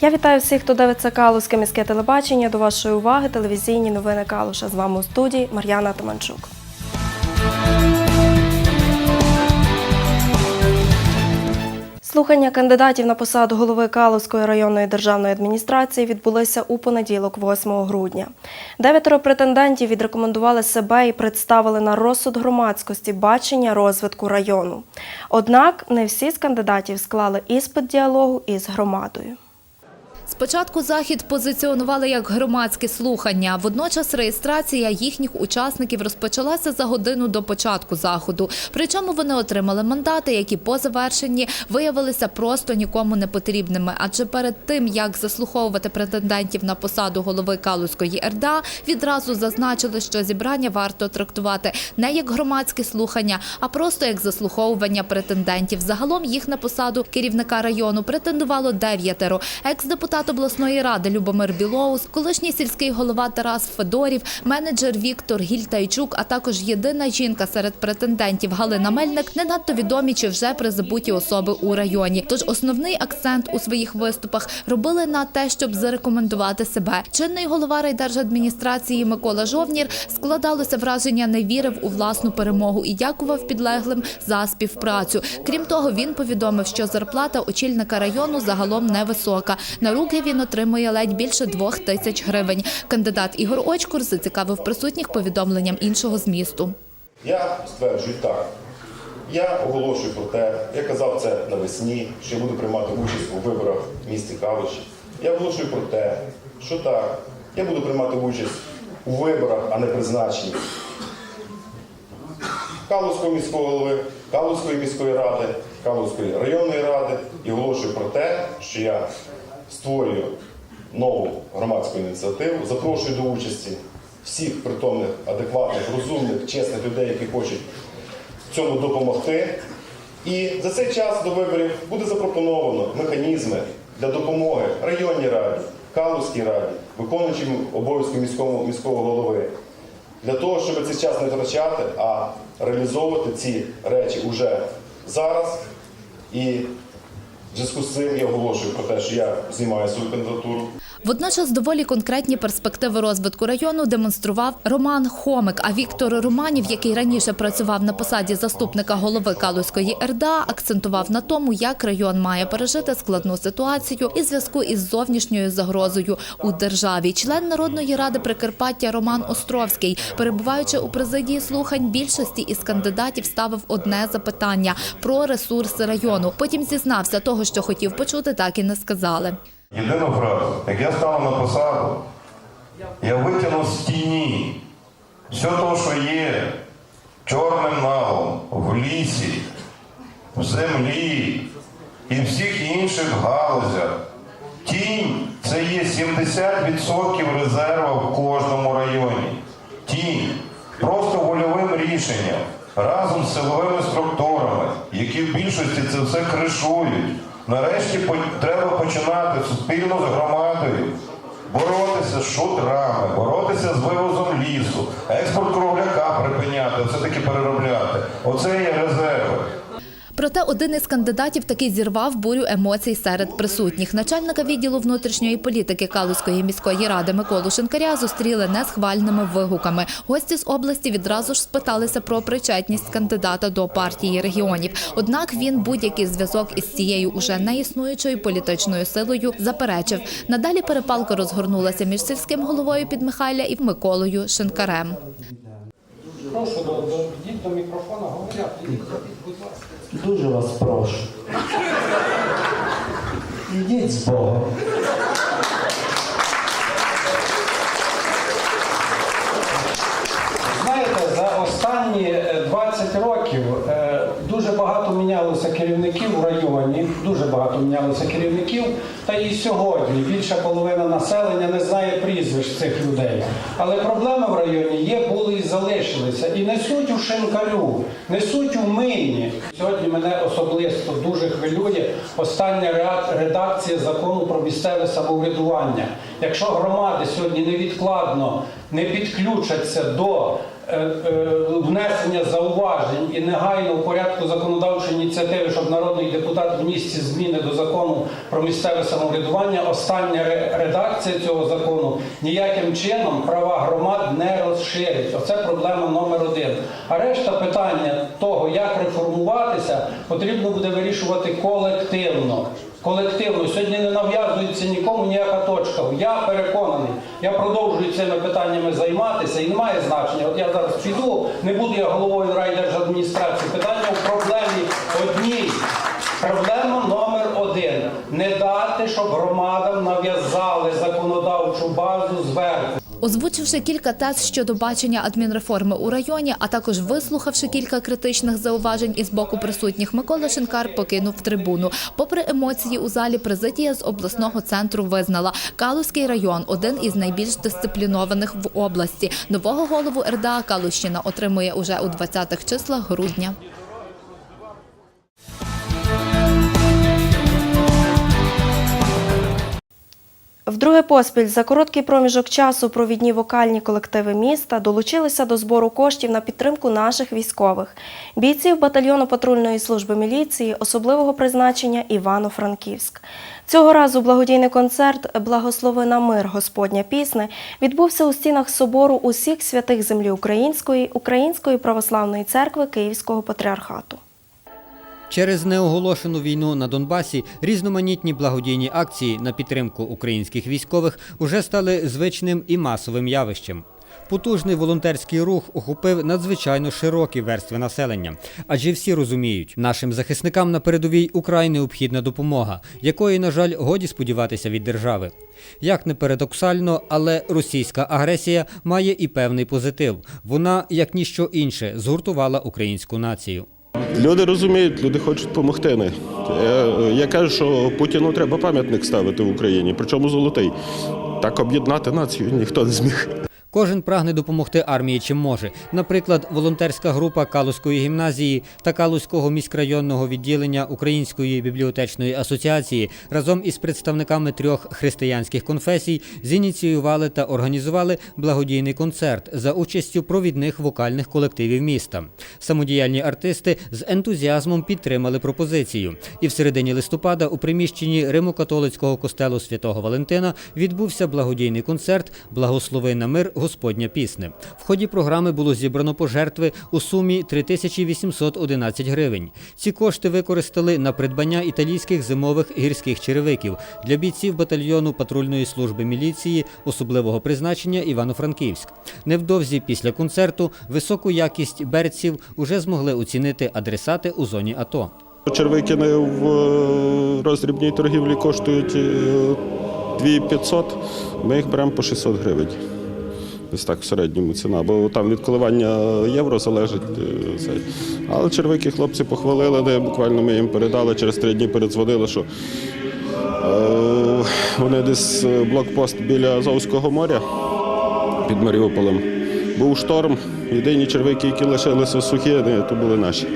Я вітаю всіх, хто дивиться Калузьке міське телебачення. До вашої уваги телевізійні новини Калуша. З вами у студії Мар'яна Томанчук. Слухання кандидатів на посаду голови Калузької районної державної адміністрації відбулися у понеділок, 8 грудня. Дев'ятеро претендентів відрекомендували себе і представили на розсуд громадськості бачення розвитку району. Однак не всі з кандидатів склали іспит діалогу із громадою. Спочатку захід позиціонували як громадські слухання. Водночас реєстрація їхніх учасників розпочалася за годину до початку заходу. Причому вони отримали мандати, які по завершенні виявилися просто нікому не потрібними. Адже перед тим як заслуховувати претендентів на посаду голови Калузької РДА, відразу зазначили, що зібрання варто трактувати не як громадські слухання, а просто як заслуховування претендентів. Загалом їх на посаду керівника району претендувало дев'ятеро. Екс-депутат обласної ради Любомир Білоус, колишній сільський голова Тарас Федорів, менеджер Віктор Гільтайчук, а також єдина жінка серед претендентів Галина Мельник не надто відомі чи вже призабуті особи у районі. Тож основний акцент у своїх виступах робили на те, щоб зарекомендувати себе. Чинний голова райдержадміністрації Микола Жовнір складалося враження, не вірив у власну перемогу і дякував підлеглим за співпрацю. Крім того, він повідомив, що зарплата очільника району загалом невисока. На руки він отримує ледь більше двох тисяч гривень. Кандидат Ігор Очкур зацікавив присутніх повідомленням іншого змісту. Я стверджую так. Я оголошую про те, я казав це навесні, що я буду приймати участь у виборах в місті Калуші. Я оголошую про те, що так, я буду приймати участь у виборах, а не призначенні Калузького міського голови, Калузької міської ради, Калузької районної ради і оголошую про те, що я створюю нову громадську ініціативу, запрошую до участі всіх притомних, адекватних, розумних, чесних людей, які хочуть цьому допомогти. І за цей час до виборів буде запропоновано механізми для допомоги районній раді, Калузькій раді, виконуючим обов'язки міського, міського голови. Для того, щоб цей час не втрачати, а реалізовувати ці речі уже зараз. І в зв'язку з цим я оголошую про те, що я знімаю свою кандидатуру. Водночас доволі конкретні перспективи розвитку району демонстрував Роман Хомик. А Віктор Романів, який раніше працював на посаді заступника голови Калузької РДА, акцентував на тому, як район має пережити складну ситуацію і зв'язку із зовнішньою загрозою у державі. Член народної ради Прикарпаття Роман Островський, перебуваючи у президії слухань, більшості із кандидатів ставив одне запитання про ресурси району. Потім зізнався того, що хотів почути, так і не сказали. Єдину фразу, як я стану на посаду, я витягну з тіні все те, що є чорним налом в лісі, в землі і всіх інших галузях. Тінь це є 70% резерва в кожному районі. Тінь просто вольовим рішенням разом з силовими структурами, які в більшості це все кришують. Нарешті треба починати суспільно з громадою боротися з шутрами, боротися з вивозом лісу, експорт кругляка припиняти, все-таки переробляти. Оце є резерви. Проте один із кандидатів таки зірвав бурю емоцій серед присутніх. Начальника відділу внутрішньої політики Калузької міської ради Миколу Шинкаря зустріли несхвальними вигуками. Гості з області відразу ж спиталися про причетність кандидата до партії регіонів. Однак він будь-який зв'язок із цією уже неіснуючою політичною силою заперечив. Надалі перепалка розгорнулася між сільським головою Підмихайля і Миколою Шинкарем. Прошу до, до, до мікрофона, говорять, будь ласка. Дуже вас прошу. Ідіть з Богом. Знаєте, за останні е, 20 років е, Дуже багато мінялося керівників в районі, дуже багато мінялося керівників. Та і сьогодні більша половина населення не знає прізвищ цих людей. Але проблеми в районі є, були і залишилися. І не суть у шинкарю, не суть у мині. Сьогодні мене особисто дуже хвилює остання редакція закону про місцеве самоврядування. Якщо громади сьогодні невідкладно не підключаться до внесення зауважень і негайно в порядку законодавчої ініціативи, щоб народний депутат вніс ці зміни до закону про місцеве самоврядування, остання редакція цього закону ніяким чином права громад не розширить. Оце проблема номер один. А решта питання того, як реформуватися, потрібно буде вирішувати колективно. Колективно сьогодні не нав'язується нікому ніяка точка. Я переконаний, я продовжую цими питаннями займатися і немає значення. От я зараз піду, не буду я головою райдержадміністрації. Питання в проблемі одній. Проблема номер один не дати, щоб громадам нав'язали законодавчу базу зверху. Озвучивши кілька тез щодо бачення адмінреформи у районі, а також вислухавши кілька критичних зауважень із боку присутніх, Микола Шинкар покинув трибуну. Попри емоції у залі, президія з обласного центру визнала Калузький район один із найбільш дисциплінованих в області. Нового голову РДА Калущина отримує уже у 20-х числах грудня. Вдруге поспіль за короткий проміжок часу провідні вокальні колективи міста долучилися до збору коштів на підтримку наших військових, бійців батальйону патрульної служби міліції особливого призначення Івано-Франківськ. Цього разу благодійний концерт Благослови на мир Господня пісни відбувся у стінах собору усіх святих землі української Української православної церкви Київського патріархату. Через неоголошену війну на Донбасі різноманітні благодійні акції на підтримку українських військових уже стали звичним і масовим явищем. Потужний волонтерський рух охопив надзвичайно широкі верстви населення, адже всі розуміють, нашим захисникам на передовій украй необхідна допомога, якої, на жаль, годі сподіватися від держави. Як не парадоксально, але російська агресія має і певний позитив. Вона, як ніщо інше, згуртувала українську націю. Люди розуміють, люди хочуть допомогти. Я, кажу, що Путіну треба пам'ятник ставити в Україні, причому золотий. Так об'єднати націю ніхто не зміг. Кожен прагне допомогти армії чим може. Наприклад, волонтерська група Калузької гімназії та Калузького міськрайонного відділення Української бібліотечної асоціації разом із представниками трьох християнських конфесій зініціювали та організували благодійний концерт за участю провідних вокальних колективів міста. Самодіяльні артисти з ентузіазмом підтримали пропозицію. І в середині листопада у приміщенні Римо-католицького костелу святого Валентина відбувся благодійний концерт Благослови на мир Господня пісне. В ході програми було зібрано пожертви у сумі 3811 гривень. Ці кошти використали на придбання італійських зимових гірських черевиків для бійців батальйону патрульної служби міліції особливого призначення Івано-Франківськ. Невдовзі після концерту високу якість берців уже змогли оцінити адресати у зоні АТО. Червикини в е, роздрібній торгівлі коштують е, 2500, ми їх беремо по 600 гривень. Ось так в середньому ціна, бо там від коливання євро залежить. е. Але червики хлопці похвалили, де буквально ми їм передали, через три дні передзвонили, що е, вони десь е, блокпост біля Азовського моря під Маріуполем. Був шторм, єдині червики, які лишилися сухі, то були наші.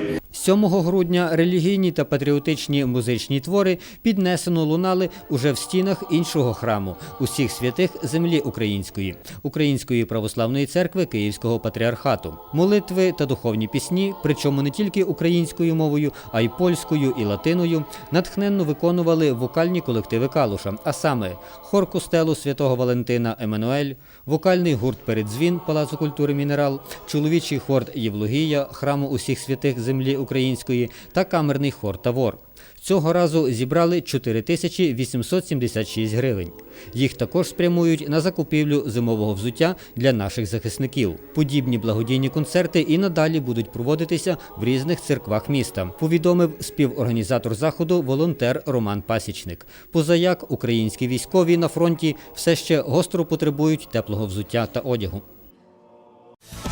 7 грудня релігійні та патріотичні музичні твори піднесено лунали уже в стінах іншого храму усіх святих землі української, Української православної церкви Київського патріархату. Молитви та духовні пісні, причому не тільки українською мовою, а й польською і латиною, натхненно виконували вокальні колективи Калуша, а саме хор костелу святого Валентина Еммануель, вокальний гурт Передзвін Палацу культури Мінерал, чоловічий хор Євлогія, храму усіх святих землі української та камерний хор Тавор. Цього разу зібрали 4876 гривень. Їх також спрямують на закупівлю зимового взуття для наших захисників. Подібні благодійні концерти і надалі будуть проводитися в різних церквах міста. Повідомив співорганізатор заходу волонтер Роман Пасічник. Позаяк українські військові на фронті все ще гостро потребують теплого взуття та одягу. –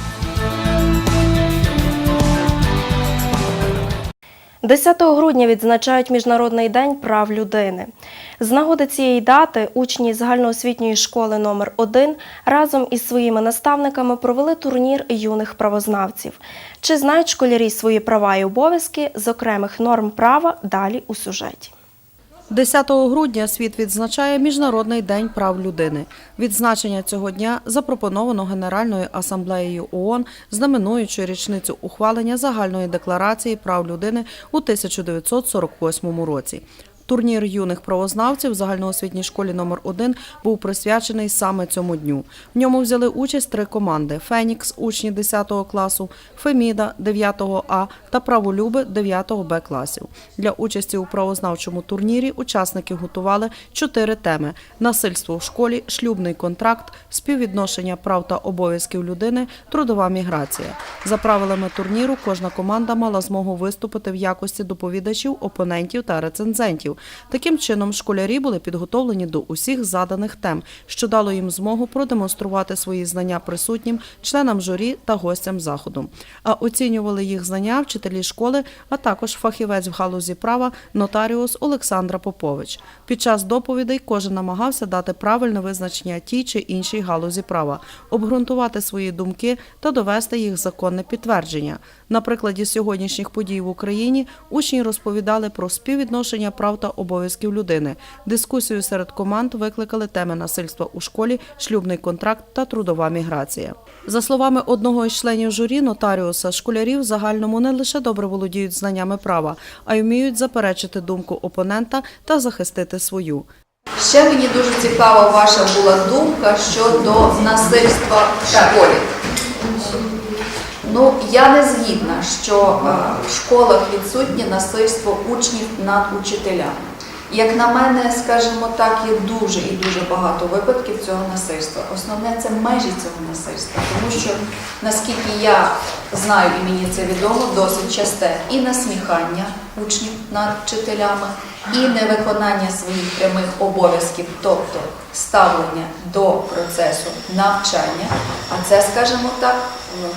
10 грудня відзначають Міжнародний день прав людини. З нагоди цієї дати учні загальноосвітньої школи номер 1 разом із своїми наставниками провели турнір юних правознавців. Чи знають школярі свої права і обов'язки з окремих норм права далі у сюжеті? 10 грудня світ відзначає Міжнародний день прав людини. Відзначення цього дня запропоновано Генеральною асамблеєю ООН, знаменуючи річницю ухвалення загальної декларації прав людини у 1948 році. Турнір юних правознавців в загальноосвітній школі номер 1 був присвячений саме цьому дню. В ньому взяли участь три команди: Фенікс, учні 10 класу, Феміда 9 А та Праволюби 9 Б класів. Для участі у правознавчому турнірі учасники готували чотири теми: насильство в школі, шлюбний контракт, співвідношення прав та обов'язків людини, трудова міграція. За правилами турніру кожна команда мала змогу виступити в якості доповідачів, опонентів та рецензентів. Таким чином, школярі були підготовлені до усіх заданих тем, що дало їм змогу продемонструвати свої знання присутнім, членам журі та гостям заходу. А оцінювали їх знання вчителі школи, а також фахівець в галузі права нотаріус Олександра Попович. Під час доповідей кожен намагався дати правильне визначення тій чи іншій галузі права, обґрунтувати свої думки та довести їх законне підтвердження. На прикладі сьогоднішніх подій в Україні учні розповідали про співвідношення прав та обов'язків людини. Дискусію серед команд викликали теми насильства у школі, шлюбний контракт та трудова міграція. За словами одного із членів журі нотаріуса, школярі в загальному не лише добре володіють знаннями права, а й вміють заперечити думку опонента та захистити свою. Ще мені дуже цікава ваша була думка щодо насильства в школі. Ну, я не згідна, що е, в школах відсутнє насильство учнів над учителями. Як на мене, скажімо так, є дуже і дуже багато випадків цього насильства. Основне це межі цього насильства, тому що наскільки я знаю і мені це відомо, досить часте і насміхання учнів над вчителями, і невиконання своїх прямих обов'язків, тобто ставлення до процесу навчання. А це, скажімо так,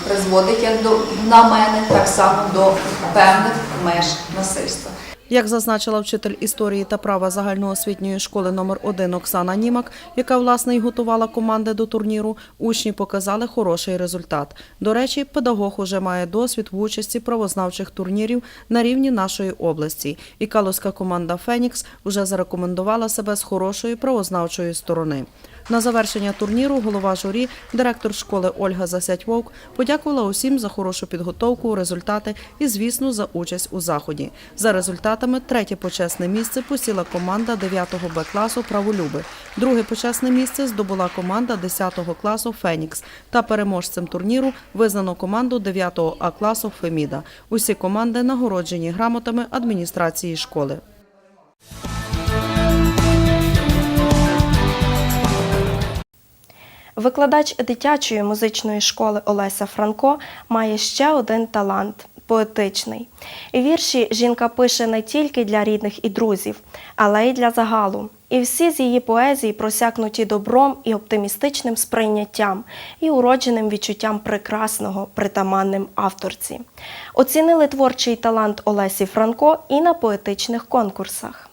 призводить як до на мене так само до певних меж насильства. Як зазначила вчитель історії та права загальноосвітньої школи номер 1 Оксана Німак, яка власне й готувала команди до турніру, учні показали хороший результат. До речі, педагог уже має досвід в участі правознавчих турнірів на рівні нашої області, і калузька команда Фенікс вже зарекомендувала себе з хорошої правознавчої сторони. На завершення турніру голова журі, директор школи Ольга Засядь-Вовк, подякувала усім за хорошу підготовку, результати і, звісно, за участь у заході. За результатами третє почесне місце посіла команда 9 Б класу Праволюби. Друге почесне місце здобула команда 10 класу Фенікс. Та переможцем турніру визнано команду 9 А класу Феміда. Усі команди нагороджені грамотами адміністрації школи. Викладач дитячої музичної школи Олеся Франко має ще один талант поетичний. Вірші жінка пише не тільки для рідних і друзів, але й для загалу. І всі з її поезії просякнуті добром і оптимістичним сприйняттям, і уродженим відчуттям прекрасного, притаманним авторці. Оцінили творчий талант Олесі Франко і на поетичних конкурсах.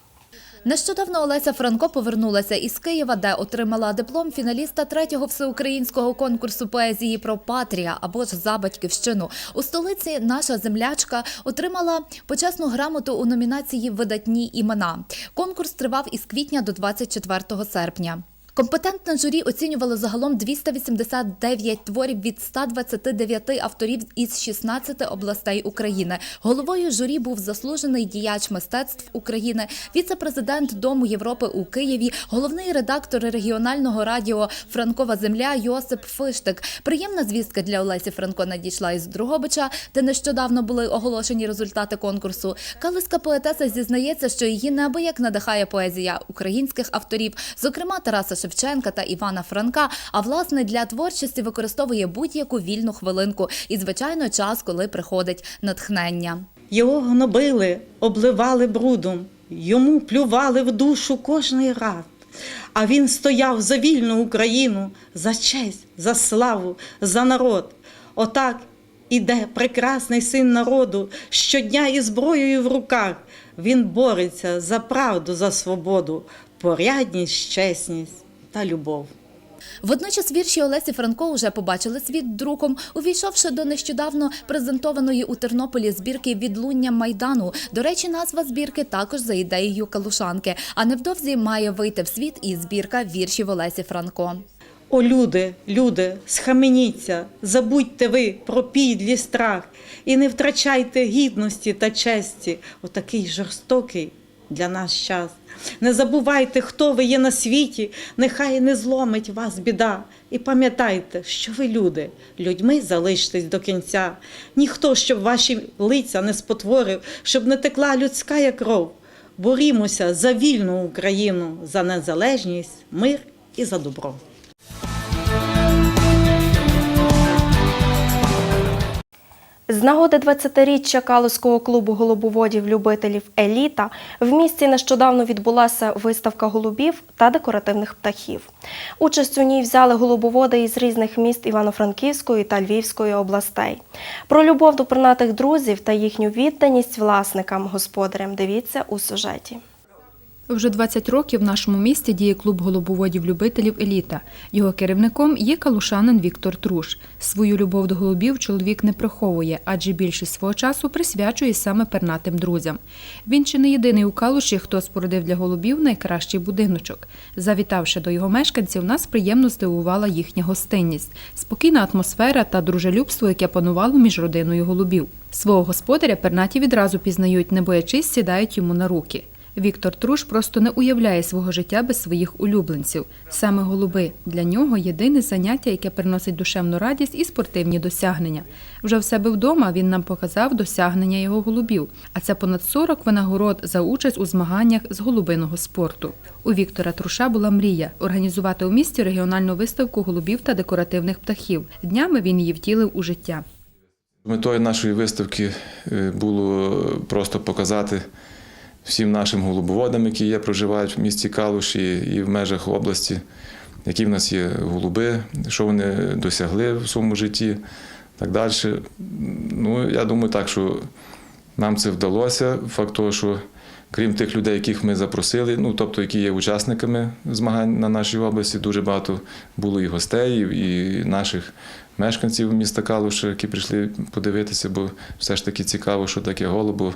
Нещодавно Олеся Франко повернулася із Києва, де отримала диплом фіналіста третього всеукраїнського конкурсу поезії про Патрія або ж за батьківщину. У столиці наша землячка отримала почесну грамоту у номінації Видатні імена. Конкурс тривав із квітня до 24 серпня. Компетентне журі оцінювало загалом 289 творів від 129 авторів із 16 областей України. Головою журі був заслужений діяч мистецтв України, віце-президент Дому Європи у Києві, головний редактор регіонального радіо Франкова земля Йосип Фиштик. Приємна звістка для Олесі Франко надійшла із Другобича, де нещодавно були оголошені результати конкурсу. Калиська поетеса зізнається, що її неабияк надихає поезія українських авторів, зокрема Тараса Шевченка та Івана Франка. А власне для творчості використовує будь-яку вільну хвилинку і, звичайно, час, коли приходить натхнення. Його гнобили, обливали брудом, йому плювали в душу кожний рад. А він стояв за вільну Україну, за честь, за славу, за народ. Отак іде прекрасний син народу, щодня із зброєю в руках. Він бореться за правду, за свободу, порядність, чесність та любов. Водночас вірші Олесі Франко уже побачили світ друком, увійшовши до нещодавно презентованої у Тернополі збірки Відлуння Майдану. До речі, назва збірки також за ідеєю Калушанки. А невдовзі має вийти в світ і збірка віршів Олесі Франко. О, люди, люди, схаменіться, забудьте ви про підлі страх і не втрачайте гідності та честі. Отакий жорстокий для нас час. Не забувайте, хто ви є на світі, нехай не зломить вас біда. І пам'ятайте, що ви люди, людьми залиштесь до кінця. Ніхто, щоб ваші лиця не спотворив, щоб не текла людська кров. Борімося за вільну Україну, за незалежність, мир і за добро. З нагоди 20-річчя Калузького клубу голубоводів-любителів Еліта в місті нещодавно відбулася виставка голубів та декоративних птахів. Участь у ній взяли голубоводи із різних міст Івано-Франківської та Львівської областей. Про любов до пернатих друзів та їхню відданість власникам господарям дивіться у сюжеті. Вже 20 років в нашому місті діє клуб голубоводів-любителів Еліта. Його керівником є калушанин Віктор Труш. Свою любов до голубів чоловік не приховує, адже більшість свого часу присвячує саме пернатим друзям. Він чи не єдиний у Калуші, хто спорудив для голубів найкращий будиночок. Завітавши до його мешканців, нас приємно здивувала їхня гостинність, спокійна атмосфера та дружелюбство, яке панувало між родиною голубів. Свого господаря пернаті відразу пізнають, не боячись, сідають йому на руки. Віктор Труш просто не уявляє свого життя без своїх улюбленців. Саме голуби для нього єдине заняття, яке приносить душевну радість і спортивні досягнення. Вже в себе вдома він нам показав досягнення його голубів, а це понад 40 винагород за участь у змаганнях з голубиного спорту. У Віктора Труша була мрія організувати у місті регіональну виставку голубів та декоративних птахів. Днями він її втілив у життя. Метою нашої виставки е, було просто показати всім нашим голубоводам, які є, проживають в місті Калуші і в межах області, які в нас є голуби, що вони досягли в своєму житті, так далі. Ну, я думаю, так, що нам це вдалося. Факт того, що крім тих людей, яких ми запросили, ну тобто, які є учасниками змагань на нашій області, дуже багато було і гостей, і наших мешканців міста Калуша, які прийшли подивитися, бо все ж таки цікаво, що таке голубо.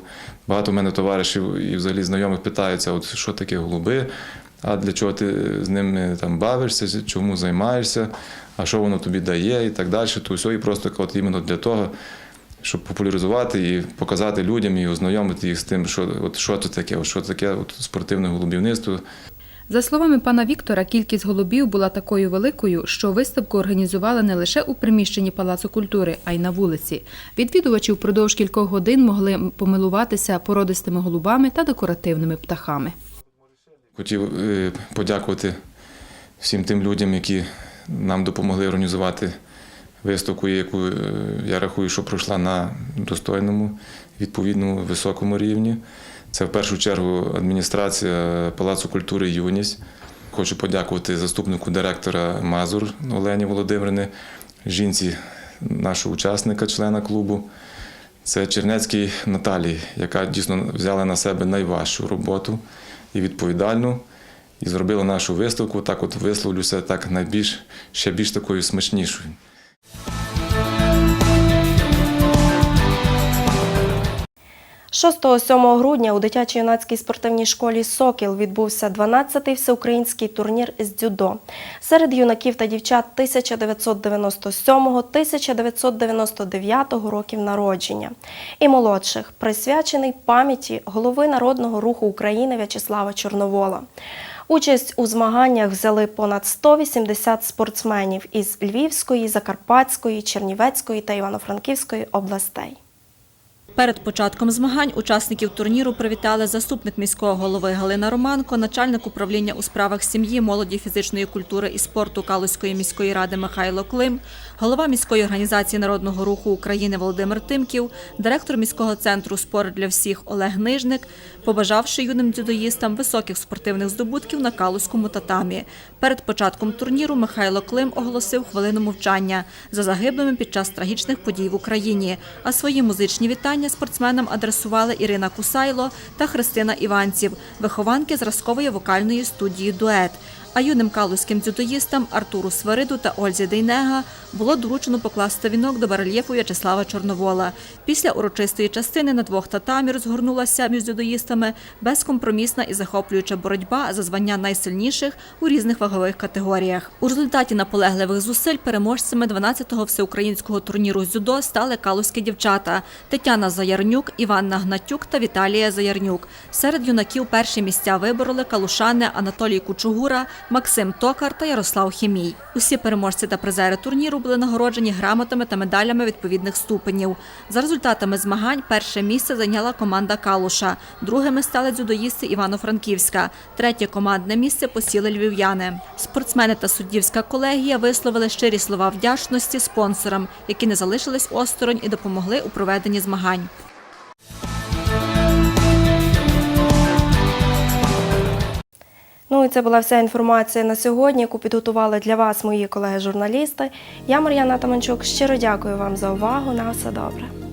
Багато в мене товаришів і взагалі знайомих питаються, от що таке голуби, а для чого ти з ними там бавишся, чому займаєшся, а що воно тобі дає і так далі. То все, і просто от іменно для того. Щоб популяризувати і показати людям і ознайомити їх з тим, що от що це таке, от що таке от спортивне голубівництво. За словами пана Віктора, кількість голубів була такою великою, що виставку організували не лише у приміщенні Палацу культури, а й на вулиці. Відвідувачі впродовж кількох годин могли помилуватися породистими голубами та декоративними птахами. Хотів е, подякувати всім тим людям, які нам допомогли організувати виставку, яку е, я рахую, що пройшла на достойному, відповідному високому рівні. Це в першу чергу адміністрація Палацу культури Юність. Хочу подякувати заступнику директора Мазур Олені Володимирівни, жінці нашого учасника, члена клубу. Це Чернецький Наталії, яка дійсно взяла на себе найважчу роботу і відповідальну, і зробила нашу виставку. Так, от висловлюся так найбільш ще більш такою смачнішою. – 6-7 грудня у дитячо-юнацькій спортивній школі «Сокіл» відбувся 12-й всеукраїнський турнір з дзюдо серед юнаків та дівчат 1997-1999 років народження і молодших, присвячений пам'яті голови Народного руху України В'ячеслава Чорновола. Участь у змаганнях взяли понад 180 спортсменів із Львівської, Закарпатської, Чернівецької та Івано-Франківської областей. Перед початком змагань учасників турніру привітали заступник міського голови Галина Романко, начальник управління у справах сім'ї, молоді, фізичної культури і спорту Калузької міської ради Михайло Клим, голова міської організації Народного руху України Володимир Тимків, директор міського центру «Спорт для всіх» Олег Нижник, побажавши юним дзюдоїстам високих спортивних здобутків на Калузькому татамі. Перед початком турніру Михайло Клим оголосив хвилину мовчання за загиблими під час трагічних подій в Україні, а свої музичні вітання спортсменам адресували Ірина Кусайло та Христина Іванців, вихованки зразкової вокальної студії «Дует». А юним калузьким дзюдоїстам Артуру Свариду та Ользі Дейнега було доручено покласти вінок до барельєфу В'ячеслава Чорновола. Після урочистої частини на двох татамі розгорнулася між дзюдоїстами безкомпромісна і захоплююча боротьба за звання найсильніших у різних вагових категоріях. У результаті наполегливих зусиль переможцями 12-го всеукраїнського турніру з дзюдо стали калузькі дівчата Тетяна Заярнюк, Іванна Гнатюк та Віталія Заярнюк. Серед юнаків перші місця вибороли калушани Анатолій Кучугура, Максим Токар та Ярослав Хімій. Усі переможці та призери турніру були нагороджені грамотами та медалями відповідних ступенів. За результатами змагань перше місце зайняла команда Калуша. Другими стали дзюдоїсти Івано-Франківська. Третє командне місце посіли львів'яни. Спортсмени та суддівська колегія висловили щирі слова вдячності спонсорам, які не залишились осторонь і допомогли у проведенні змагань. Ну і це була вся інформація на сьогодні, яку підготували для вас мої колеги-журналісти. Я Мар'яна Таманчук. Щиро дякую вам за увагу. На все добре.